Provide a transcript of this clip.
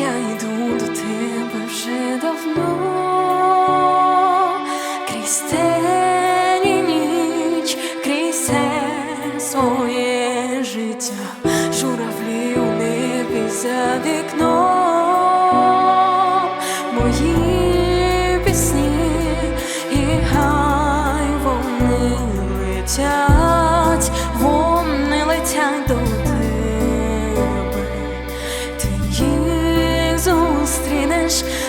Я йду до тебе вже давно, крізь тені ніч, крізь все своє життя, журавлі у небі за вікном. Мої пісні, і хай вони. wish.